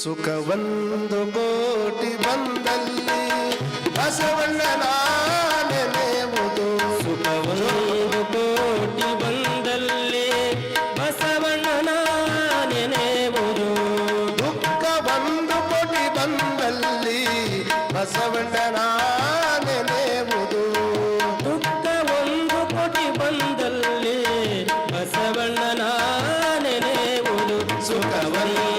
ಸುಖವೊಂದು ಕೋಟಿ ಬಂದಲ್ಲಿ ಬಸವಣ್ಣನ ನೆನೆಯುವುದು. ಸುಖವೊಂದು ಕೋಟಿ ಬಂದಲ್ಲಿ ಬಸವಣ್ಣನ ನೆನೆಯುವುದು. ದುಃಖ ಒಂದು ಕೋಟಿ ಬಂದಲ್ಲಿ ಬಸವಣ್ಣನ ನೆನೆಯುವುದು. ದುಃಖ ಒಂದು ಕೋಟಿ ಬಂದಲ್ಲಿ ಬಸವಣ್ಣನ ನೆನೆಯುವುದು. ಸುಖವನ್ನು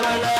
அவள